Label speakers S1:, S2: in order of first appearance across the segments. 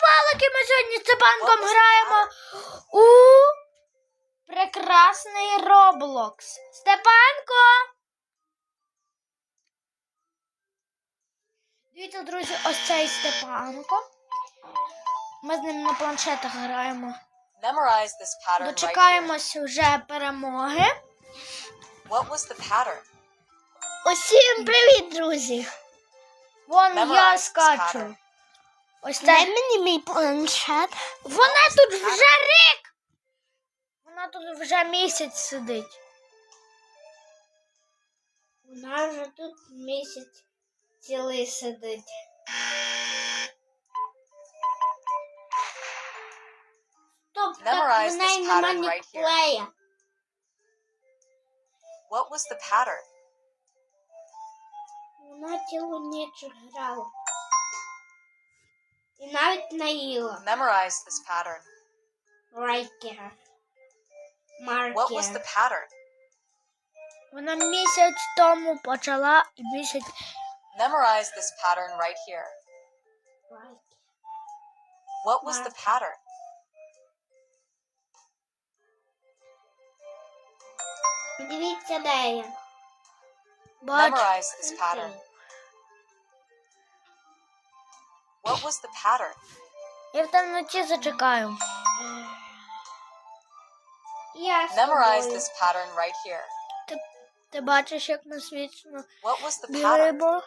S1: палики! Ми сьогодні з
S2: the
S1: граємо у прекрасний Роблокс. Степанко! Дивіться, друзі, ось цей Степанко. Ми з ним на планшетах граємо. Дочекаємось вже перемоги.
S2: What was the pattern?
S1: Усім привіт, друзі! Вон я
S2: Memorize this
S1: скачу. Ось це. мені мій планшет. Вона тут вже рік. Вона тут вже місяць сидить. Вона вже тут місяць цілий сидить. Стоп, так в неї нема нікплея.
S2: What was the pattern?
S1: Вона цілу ніч грала. І навіть наїла.
S2: Memorize this pattern.
S1: Райкер.
S2: What was the
S1: Маркер.
S2: pattern?
S1: Вона місяць тому почала і місяць.
S2: Memorize this pattern right here. What was the pattern?
S1: Дивіться, де я.
S2: Memorize this pattern. What was the pattern?
S1: Я в темноті зачекаю. Я з
S2: Memorize
S1: тобою.
S2: this pattern right here.
S1: Ти, ти бачиш, як ми свічно
S2: What was the pattern?
S1: бігаємо?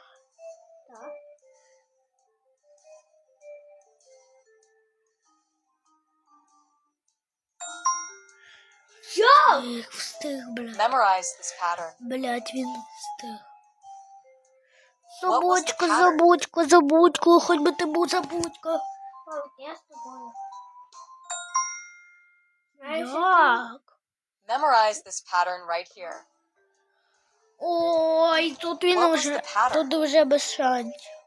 S1: Так. Встиг, встиг, блядь.
S2: Memorize this pattern.
S1: Блядь, він встиг.
S2: Забудьку,
S1: забудько, забудько, хоч би ти був забудько. Я з тобою. Як?
S2: Memorize this pattern right here.
S1: Ой, тут він уже, тут вже без шансів.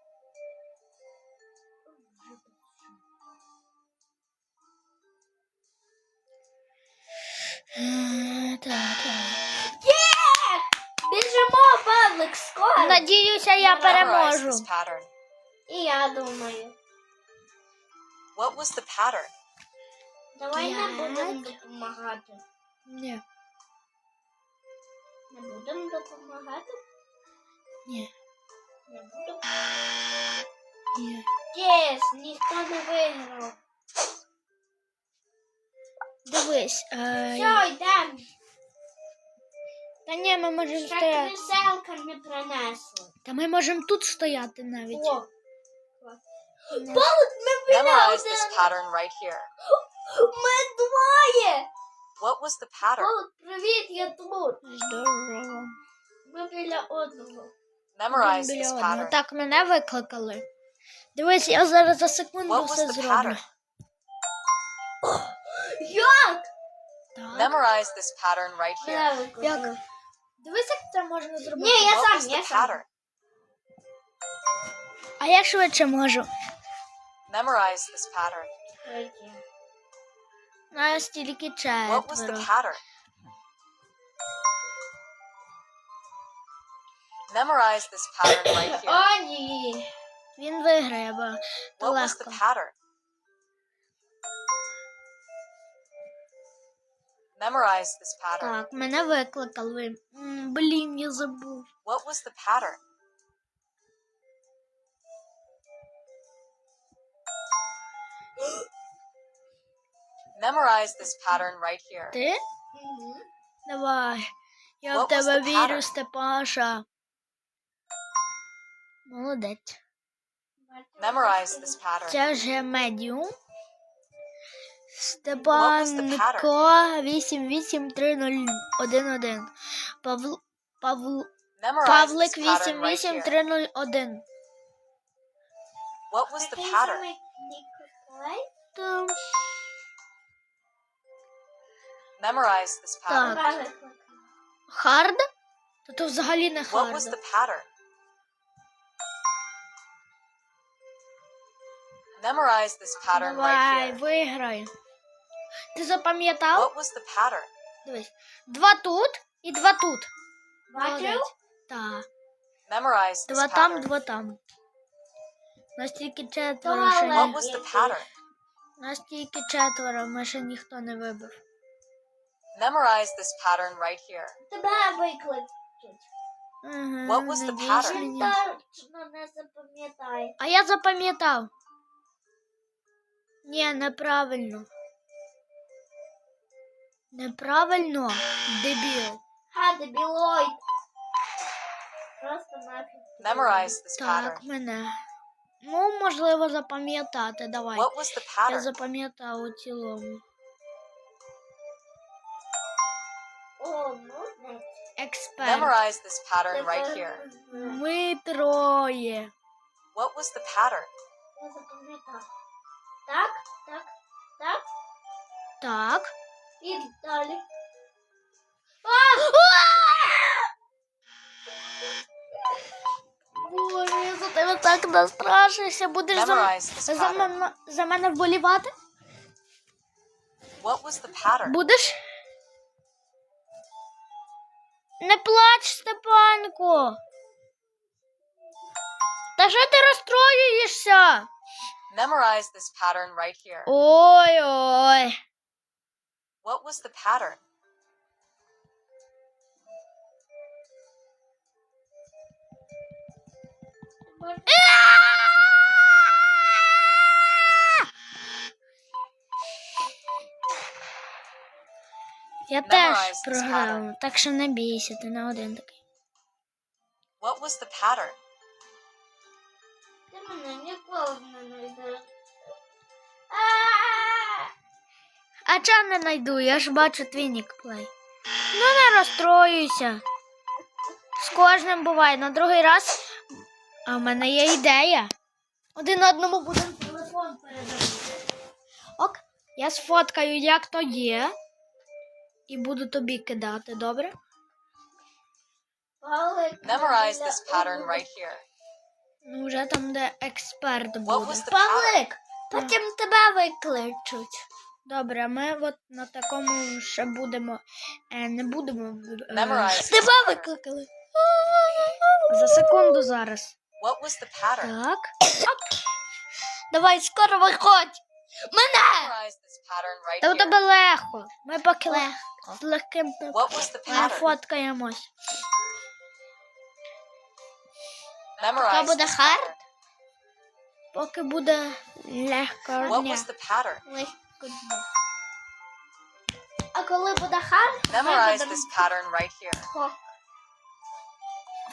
S1: Надіюся, я переможу. І я думаю.
S2: What was the pattern?
S1: Давай
S3: не
S1: будемо допомагати. Ні.
S3: Не будемо допомагати.
S1: Ні.
S3: Не буду.
S1: Ні.
S3: Єс, ніхто не виграв.
S1: Дивись. Е,
S3: Все, йдемо.
S1: Та ні, ми можемо
S3: Ще
S1: стояти.
S3: креселка не принесли.
S1: Та ми можемо тут стояти навіть.
S3: О,
S1: Не.
S2: Memorize this pattern right here.
S3: ми двоє.
S2: What was the pattern?
S3: О, привіт, я тут.
S1: Здорово.
S3: Ми біля одного.
S2: Memorize
S1: Біля
S2: this
S1: одного.
S2: pattern.
S1: Так, мене викликали. Дивись, я зараз за секунду
S2: What was
S1: все
S2: the
S1: зроблю.
S2: pattern?
S3: Як?
S1: Так.
S2: Memorize this pattern right here.
S3: Мене викликали.
S1: Як? Дивись, як це можна зробити.
S3: Ні, я сам, я сам.
S1: А я швидше можу.
S2: Memorize this pattern.
S1: Нас тільки
S2: What was the
S1: четверо.
S2: pattern? Memorize this pattern right here.
S3: О, ні.
S1: Він виграє, бо то
S2: What was the
S1: легко.
S2: pattern? Memorize this pattern.
S1: Так, мене викликали. М, Блін, я забув.
S2: What was the pattern? Memorize this pattern right here.
S1: Ти?
S3: Мгм.
S1: Давай. Я
S2: What
S1: в тебе
S2: was the
S1: вірю. Степаша. Молодець.
S2: Memorize this pattern.
S1: Це вже медіум.
S2: was the
S1: Степанко 883011. Павл... Павл... Павлик
S2: this pattern right here.
S1: 88301.
S2: What was the pattern?
S1: Там.
S2: Memorize this pattern.
S1: Так.
S3: Мене викликали.
S1: То взагалі не
S2: What was the pattern? Memorize this pattern right
S1: Давай,
S2: here.
S1: виграй. Ти запам'ятав?
S2: What was the pattern?
S1: Дивись. Два тут і два тут. Так.
S2: Memorize this
S1: Два там,
S2: pattern.
S1: два там. Настільки четверо, що
S3: Туалет.
S2: What
S1: ні.
S2: was the pattern?
S1: Настільки четверо, ми ще ніхто не вибив.
S2: Memorize this pattern right here.
S3: Тебе викличуть.
S1: Ага,
S2: What was the pattern?
S3: Він точно не запам'ятає.
S1: А я запам'ятав. Ні, неправильно. Неправильно, дебіл.
S3: Ха, дебілоїд. Просто нафіг.
S2: Memorize this
S1: Так,
S2: pattern.
S1: мене. Ну, можливо, запам'ятати. Давай.
S2: What was the
S1: Я
S2: pattern?
S1: запам'ятав у цілому.
S3: О, ну, не.
S1: Експерт.
S2: Memorize this pattern right here.
S1: Ми троє.
S2: What was the pattern?
S3: Я запам'ятав. Так, так, так.
S1: Так.
S3: І далі.
S1: Боже, я за тебе так настрашився. Будеш за,
S2: Memorize this
S1: за,
S2: pattern.
S1: мене, за мене вболівати?
S2: What was the pattern?
S1: Будеш? Не плач, Степанко. Та що ти розстроюєшся?
S2: Memorize this pattern right here.
S1: Ой-ой.
S2: What was the pattern?
S1: Я теж програв, так що не бійся, ти не один такий.
S2: What was the pattern?
S3: А
S1: чого не найду? Я ж бачу твій нікплей. Ну не розстроюйся. З кожним буває. На другий раз. А в мене є ідея. Один одному будемо телефон передавати. Ок, я сфоткаю, як то є. І буду тобі кидати, добре?
S2: Memorize this pattern right here.
S1: Ну, вже там, де експерт буде. Павлик, потім тебе викличуть. Добре, ми от на такому ще будемо. Е, не будемо. е,
S2: Memorize
S1: тебе викликали. За секунду зараз.
S2: What was the pattern?
S1: Так. Давай, скоро виходь. Мене!
S2: Memorize this pattern right
S1: Та у
S2: here.
S1: легко. Ми поки з легким
S2: What was the pattern?
S1: фоткаємось.
S2: Memorize
S1: буде
S2: this
S1: хард?
S2: pattern.
S1: Поки буде легко
S2: What
S1: дня.
S2: was the pattern?
S3: Легко дня. А коли буде хард, ми
S2: Memorize
S3: будемо
S2: this pattern right here.
S3: Хо.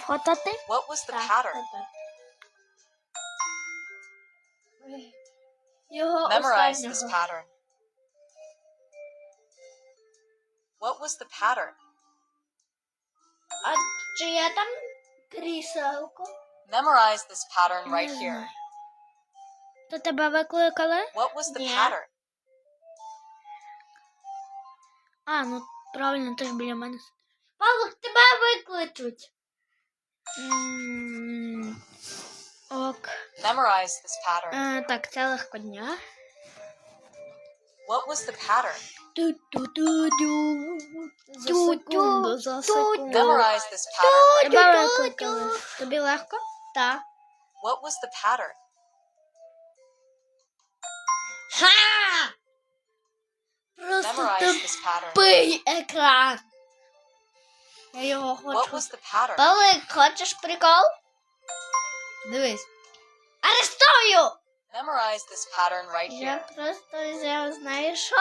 S1: Фотати?
S2: What was the
S3: Так,
S2: pattern?
S3: так. Ой. Його
S2: Memorize this
S3: останнього.
S2: pattern. What was the pattern?
S3: А чи є там кріселко?
S2: Memorize this pattern right
S1: Не
S2: here.
S1: знаю. То тебе викликали?
S2: What was the
S3: Yeah.
S2: pattern?
S1: А, ну правильно, ти ж біля мене. сидиш.
S3: Павлик, тебе викличуть.
S1: М, Ок.
S2: Memorize this pattern.
S1: Е, так, це легко дня.
S2: What was the pattern?
S1: Ту-ту-ту-ду. За
S3: Ту-ту,
S1: секунду, за секунду.
S2: Memorize this pattern.
S1: Тебе викликали. Тобі легко? Так.
S2: What was the pattern?
S3: Ха! Просто
S2: Memorize this pattern.
S3: тупий екран. Я його
S2: What
S3: хочу.
S2: was the pattern?
S3: Павлик, хочеш прикол? Дивись. Арестую!
S2: Memorize this pattern right
S3: Я
S2: here.
S3: просто взяв, знаєш що?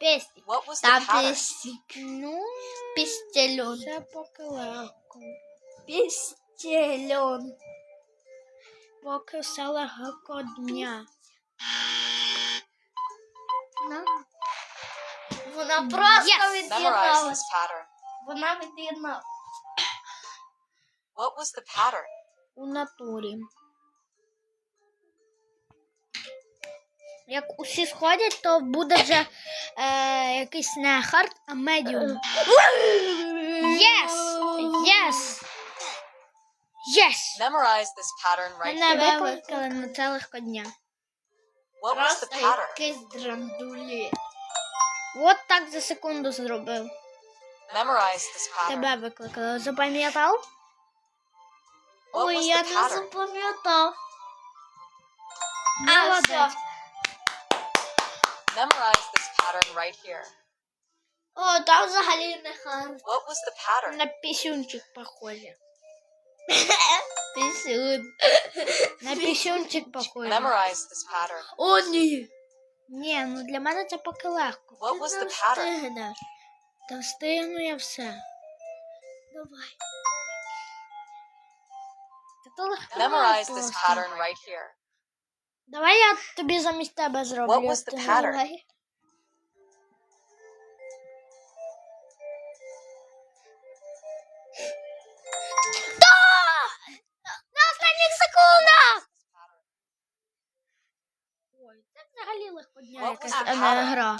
S3: Пестик.
S2: What was the
S3: Там
S2: pattern?
S3: пестик.
S1: Ну,
S3: Пістельон.
S1: це поки легко.
S3: Пістельон.
S1: Поки все легко дня.
S3: На. Вона просто
S1: Yes.
S2: Memorize
S3: від'єдналась.
S2: this pattern.
S3: Вона від'єдналась.
S2: What was the pattern?
S1: У натурі. Як усі сходять, то буде вже е, якийсь не хард, а медіум. Yes! Yes! Yes!
S2: Memorize this pattern right
S1: Мене
S2: here.
S1: викликали на легко дня.
S2: What was the pattern?
S3: якийсь драндулі.
S1: От так за секунду зробив.
S2: Memorize this pattern.
S1: Тебе викликали. Запам'ятав?
S3: Ой, я не запам'ятав.
S2: Memorize this pattern right here.
S3: О, там взагалі не гарно.
S2: What was the pattern?
S1: На пісюнчик похоже.
S3: Пісюн.
S1: На пісюнчик похоже.
S2: Memorize this pattern.
S3: О, ні.
S1: Ні, ну для мене це поки легко.
S2: What was the pattern?
S1: Та встигну я все.
S3: Давай.
S2: Memorize this pattern right here.
S1: Давай я тобі замість тебе зроблю.
S2: What was the
S1: Ти
S2: pattern?
S1: На останніх секундах! Ой, це взагалі
S2: What
S1: якась, гра.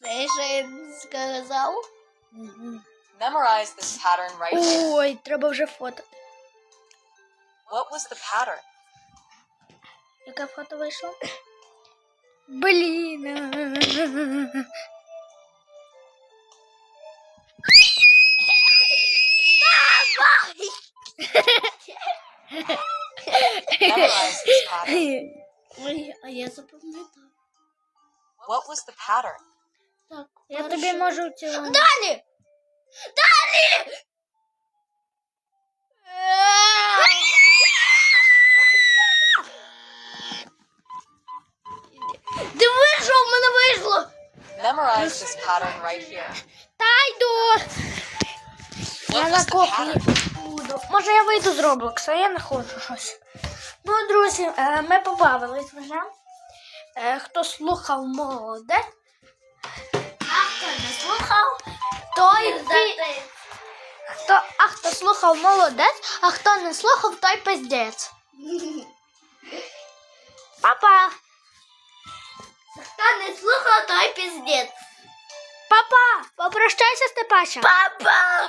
S3: Це ще сказав.
S1: Мгм.
S2: Memorize this pattern right here.
S1: Ой, треба вже фото.
S2: What was the pattern?
S1: Яке фото вийшло? Блін.
S2: Memorize this pattern.
S3: Ой, а я запам'ятав.
S2: What was the pattern?
S3: Так,
S1: Я
S3: перше.
S1: тобі можу цілу.
S3: Далі! Далі! Диви, що в мене вийшло!
S2: Memorize this pattern right here.
S1: Та йду.
S2: What
S1: Я
S2: was the pattern?
S1: буду. Може я вийду з Роблокса, я не хочу щось. Ну, друзі, е, ми побавились вже. Е, Хто слухав молодець,
S3: не слухав?
S1: той пі... хто, а хто слухав молодець, а хто не слухав, той пиздець. Папа!
S3: Хто не слухав, той піздець.
S1: Папа! Попрощайся, Степаша.
S3: Папа!